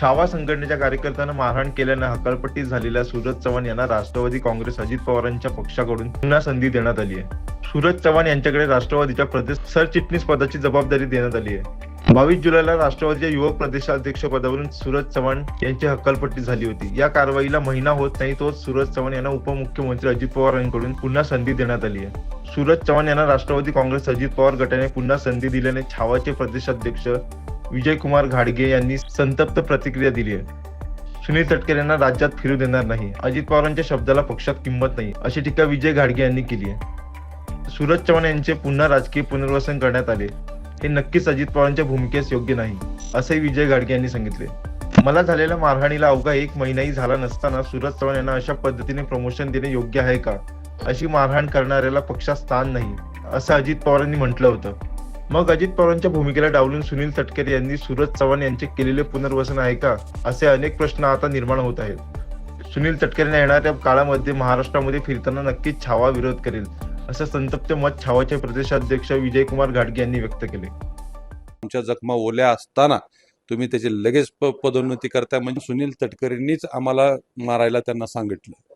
छावा संघटनेच्या कार्यकर्त्यांना मारहाण केल्यानं हकालपट्टी झालेल्या सूरज चव्हाण यांना राष्ट्रवादी काँग्रेस अजित पवारांच्या पक्षाकडून पुन्हा संधी देण्यात आली आहे. सूरज चव्हाण यांच्याकडे राष्ट्रवादीच्या प्रदेश सरचिटणीस पदाची जबाबदारी देण्यात आली आहे. बावीस जुलैला राष्ट्रवादीच्या युवक प्रदेशाध्यक्ष पदावरून सूरज चव्हाण यांची हकालपट्टी झाली होती. या कारवाईला महिना होत नाही तोच सूरज चव्हाण यांना उपमुख्यमंत्री अजित पवार यांकडून पुन्हा संधी देण्यात आली आहे. सूरज चव्हाण यांना राष्ट्रवादी काँग्रेस अजित पवार गटाने पुन्हा संधी दिल्याने छावाचे प्रदेशाध्यक्ष विजयकुमार घाडगे यांनी संतप्त प्रतिक्रिया दिली आहे. सुनील तटकरे यांना राज्यात फिरू देणार नाही. अजित पवारांच्या शब्दाला पक्षात किंमत नाही अशी टीका विजय घाडगे यांनी केली आहे. सूरज चव्हाण यांचे पुन्हा राजकीय पुनर्वसन करण्यात आले. हे नक्कीच अजित पवारांच्या भूमिकेस योग्य नाही असंही विजय घाडगे यांनी सांगितले. मला झालेल्या मारहाणीला अवघा एक महिनाही झाला नसताना सूरज चव्हाण यांना अशा पद्धतीने प्रमोशन देणे योग्य आहे का? अशी मारहाण करणाऱ्याला पक्षात स्थान नाही असं अजित पवारांनी म्हटलं होतं. मग अजित पवारांच्या भूमिकेला डावलून सुनील तटकरे यांनी सूरज चव्हाण यांचे केलेले पुनर्वसन आहे का असे अनेक प्रश्न आता निर्माण होत आहेत. सुनील तटकरेंना येणाऱ्या काळामध्ये महाराष्ट्रामध्ये फिरताना नक्कीच छावा विरोध करेल असं संतप्त मत छावाचे प्रदेशाध्यक्ष विजयकुमार घाटगे यांनी व्यक्त केले. आमच्या जखमा ओल्या असताना तुम्ही त्याची लगेच प पदोन्नती करता म्हणजे सुनील तटकरेंनीच आम्हाला मारायला त्यांना सांगितलं.